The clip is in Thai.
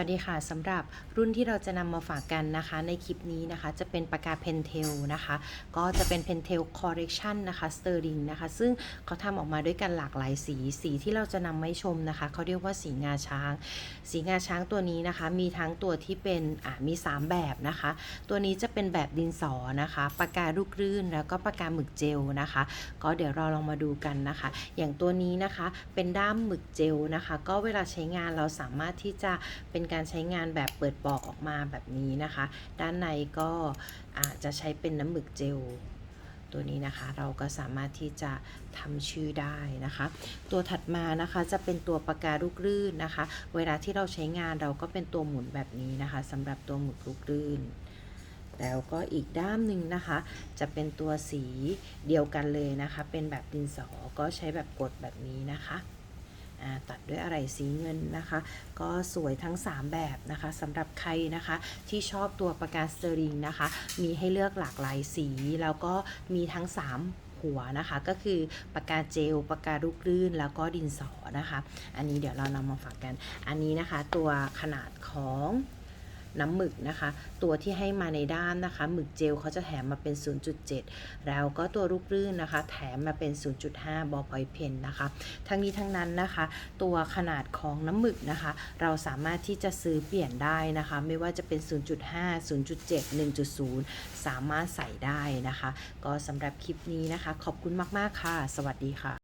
สวัสดีค่ะสำหรับรุ่นที่เราจะนำมาฝากกันนะคะ ในคลิปนี้นะคะจะเป็นปากกาเพนเทลนะคะ ก็จะเป็นเพนเทลคอร์เรคชันนะคะสเตอร์ลิงนะคะ ซึ่งเขาทำออกมาด้วยกันหลากหลายสี สีที่เราจะนำมาชมนะคะ เขาเรียกว่าสีงาช้าง สีงาช้างตัวนี้นะคะ มีทั้งตัวที่เป็นอ่ามี 3 แบบนะคะ ตัวนี้จะเป็นแบบดินสอนะคะปากกาลูกรื่นแล้วก็ปากกาหมึกเจลนะคะ ก็เดี๋ยวเราลองมาดูกันนะคะ อย่างตัวนี้นะคะเป็นด้ามหมึกเจลนะคะ ก็เวลาใช้งานเราสามารถที่จะเป็นการใช้งานแบบเปิดปอกออกมาแบบนี้นะคะ ด้านในก็อาจจะใช้เป็นน้ำหมึกเจลตัวนี้นะคะเราก็สามารถที่จะทำชื่อได้นะคะ ตัวถัดมานะคะจะเป็นตัวปากกาลูกรื่นนะคะ เวลาที่เราใช้งานเราก็เป็นตัวหมุนแบบนี้นะคะสำหรับตัวหมึกลูกรื่น แล้วก็อีกด้ามหนึ่งนะคะ จะเป็นตัวสีเดียวกันเลยนะคะ เป็นแบบดินสอก็ใช้แบบกดแบบนี้นะคะ ตัดด้วยอะไรสีเงินนะคะ ก็สวยทั้ง 3 แบบนะคะสำหรับใครนะคะที่ชอบตัวปากกาสเตอริงนะคะ มีให้เลือกหลากหลายสี แล้วก็มีทั้ง 3หัวนะคะก็คือปากกาเจลปากกาลูกลื่นแล้วก็ดินสอนะคะ อันนี้เดี๋ยวเรานำมาฝากกัน อันนี้นะคะตัวขนาดของ น้ำหมึกนะคะ ตัวที่ให้มาในด้ามนะคะ หมึกเจลเขาจะแถมมาเป็น 0.7 แล้วก็ตัวลูกลื่นนะคะ แถมมาเป็น 0.5 บอพอยเพนนะคะ ทั้งนี้ทั้งนั้นนะคะ ตัวขนาดของน้ำหมึกนะคะ เราสามารถที่จะซื้อเปลี่ยนได้นะคะ ไม่ว่าจะเป็น 0.5 0.7 1.0 สามารถใส่ได้นะคะ ก็สำหรับคลิปนี้นะคะ ขอบคุณมาก ๆ ค่ะ สวัสดีค่ะ